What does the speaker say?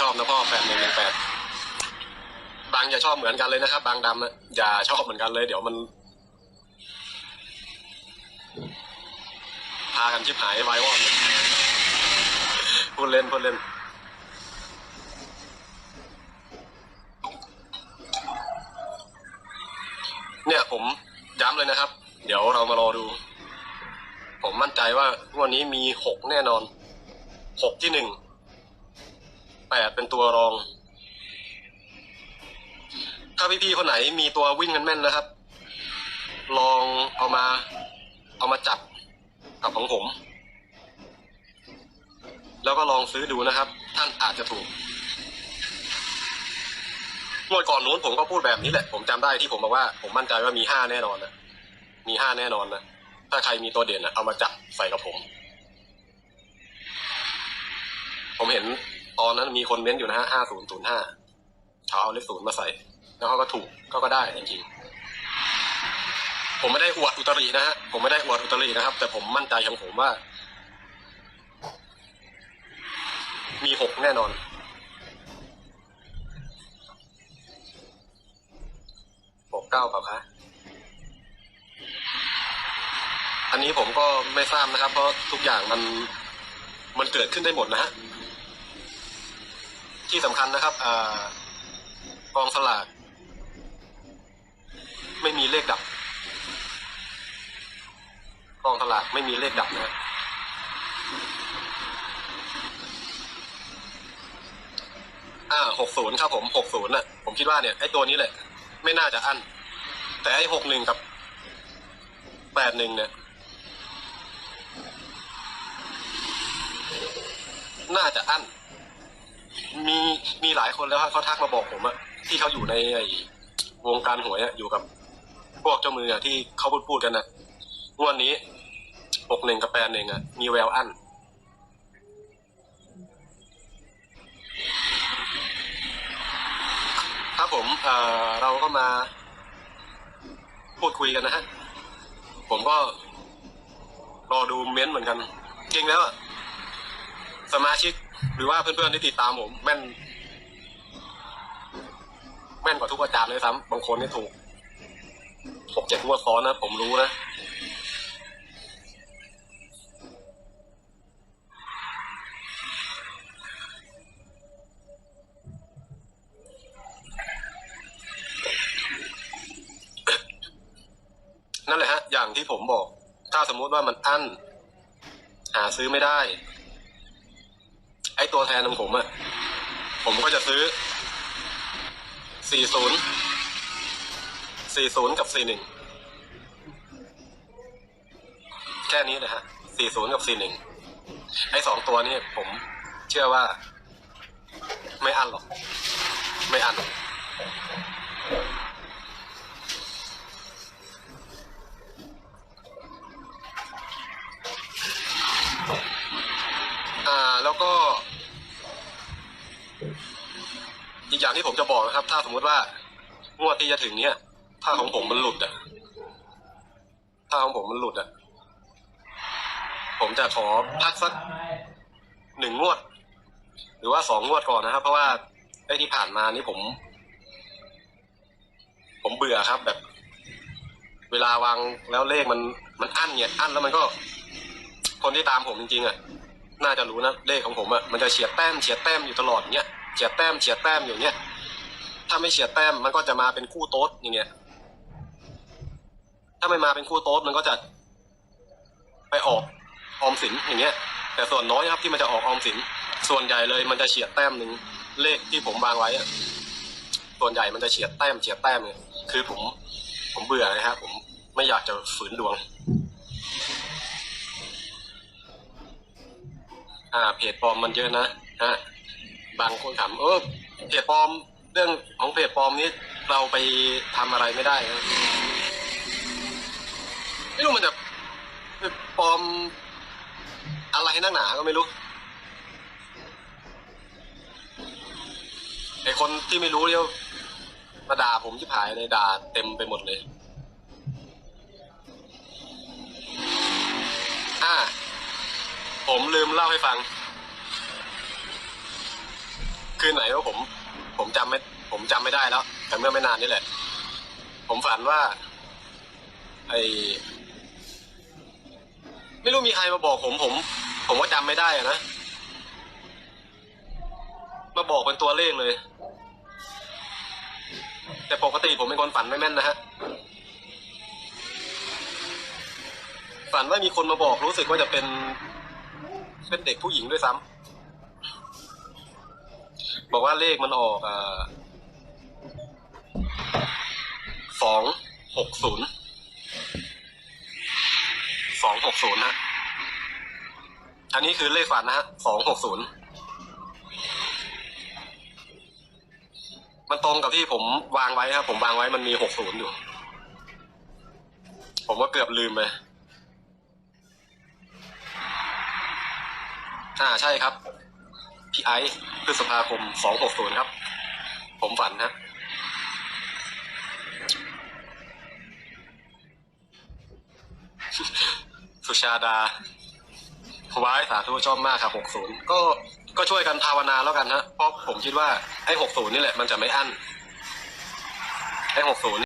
ชอบนะพ่อแปดหนึ่งหนึ่งแปดบางอย่าชอบเหมือนกันเลยนะครับบางดำอะอย่าชอบเหมือนกันเลย เดี๋ยวมัน พากันชิบหายไว้วอดพูดเล่นพูดเล่นเนี่ยผมย้ำเลยนะครับ เดี๋ยวเรามารอดู ผมมั่นใจว่างวันนี้มีหกแน่นอนหกที่หนึ่ง แปดเป็นตัวรอง ถ้าพี่ๆคนไหนมีตัววิ่งกันแม่นนะครับ ลองเอามา เอามาจับกับของผม แล้วก็ลองซื้อดูนะครับ ท่านอาจจะถูกงวดก่อนนู้นผมก็พูดแบบนี้แหละ ผมจำได้ที่ผมบอกว่า ผมมั่นใจว่ามีห้าแน่นอนนะมีห้าแน่นอนนะถ้าใครมีตัวเด่นนะเอามาจับใส่กับผม ผมเห็น ตอนนั้นมีคนเม้นอยู่นะฮะห้าศูนย์ศูนย์ห้าเขาเอาเลขศูนย์มาใส่ แล้วเขาก็ถูกก็ก็ได้จริงๆผมไม่ได้อวดอุตรินะฮะผมไม่ได้อวดอุตรินะครับ แต่ผมมั่นใจของผมว่า มีหกแน่นอนหกเก้าเปล่าคะอันนี้ผมก็ไม่ทราบนะครับ เพราะทุกอย่างมันมันเกิดขึ้นได้หมดนะฮะ ที่สำคัญนะครับกองสลากไม่มีเลขดับกองสลากไม่มีเลขดับนะฮะอ่าหกศูนย์ครับผมหกศูนย์น่ะ ผมคิดว่าเนี่ยไอ้ตัวนี้แหละ ไม่น่าจะอั้น แต่ไอ้หกหนึ่งกับแปดหนึ่งเนี่ย น่าจะอั้น มีมีหลายคนแล้วเขาทักมาบอกผมอะที่เขาอยู่ในไอ้วงการหวยอะอยู่กับพวกเจ้ามืออะที่เขาพูดพูดกันนะงวดนี้หกหนึ่งกับแปดหนึ่งอะมีแววอั้นครับผมเอ่อเราก็มา พูดคุยกันนะฮะผมก็ รอดูเม้นต์เหมือนกัน จริงแล้วอะสมาชิก หรือว่าเพื่อนๆที่ติดตามผมแม่น แม่นกว่าทุกอาจารย์เลยซ้ำบางคนนี่ถูกหกเจ็ดงวดซ้อนนะ ผมรู้นะนั่นแหละฮะ อย่างที่ผมบอก ถ้าสมมุติว่ามันอั้น หาซื้อไม่ได้ อ้ตัวแทนของผมอะผมก็จะซื้อ 40 40 กับ 41 แค่นี้นะฮะ 40 กับ 41 ไอ้สองตัวนี้ผมเชื่อว่า ไม่อันหรอก ไม่อัน อีกอย่างที่ผมจะบอกนะครับ ถ้าสมมติว่างวดที่จะถึงเนี้ยถ้าของผมมันหลุดอะถ้าของผมมันหลุดอะผมจะขอพักสักหนึ่งงวด หรือว่าสองงวดก่อนนะครับ เพราะว่าไอ้ที่ผ่านมานี่ผม ผมเบื่อครับ แบบ เวลาวางแล้วเลขมันมันอั้นเนี่ยอั้นแล้วมันก็ คนที่ตามผมจริงๆอะน่าจะรู้นะเลขของผมอะมันจะเฉียดแต้มเฉียดแต้มอยู่ตลอดเนี้ย ฉียดแต้มเฉียดแต้มอย่างเงี้ย ถ้าไม่เฉียดแต้มมันก็จะมาเป็นคู่โต๊ดอย่างเงี้ย ถ้าไม่มาเป็นคู่โต๊ดมันก็จะ ไปออกออมสินอย่างเงี้ย แต่ส่วนน้อยครับที่มันจะออกออมสิน ส่วนใหญ่เลยมันจะเฉียดแต้มหนึ่งเลขที่ผมวางไว้อะส่วนใหญ่มันจะเฉียดแต้มเฉียดแต้มเนี่ยคือผม ผมเบื่อนะครับผมไม่อยากจะฝืนดวง อ่า เพจปลอมมันเยอะนะฮะ บางคนถามเออเพจปลอมเรื่องของเพจปลอมนี้เราไปทำอะไรไม่ได้นะไม่รู้มันจะปปลอมอะไรนักหนาก็ไม่รู้ไอคนที่ไม่รู้เนี่ยมาด่าผมที่ผายเลยด่าเต็มไปหมดเลย อ่า ผมลืมเล่าให้ฟัง คืนไหนว่าผม ผมจำไม่ ผมจำไม่ได้แล้ว แต่เมื่อไม่นานนี่แหละ ผมฝันว่า ไอไม่รู้มีใครมาบอกผม ผม ผมว่าจำไม่ได้อะนะ มาบอกเป็นตัวเลขเลย แต่ปกติผมเป็นคนฝันไม่แม่นนะฮะ ฝันว่ามีคนมาบอกรู้สึกว่าจะเป็น เป็นเด็กผู้หญิงด้วยซ้ำ บอกว่าเลขมันออกอ่าสองหกศูนย์สองหกศูนย์ฮะอันนี้คือเลขฝันนะฮะสองหกศูนย์มันตรงกับที่ผมวางไว้ครับ ผมวางไว้มันมีหกศูนย์อยู่ ผมก็เกือบลืมไปอ่าใช่ครับ พี่ไอซ์พฤษภาคมสองหกศูนย์ครับ ผมฝันนะสุชาดาไว้สาธุชอบมากครับหกศูนย์ก็ก็ช่วยกันภาวนาแล้วกันฮะเพราะผมคิดว่าไอ้หกศูนย์นี่แหละมันจะไม่อั้นไอ้หกศูนย์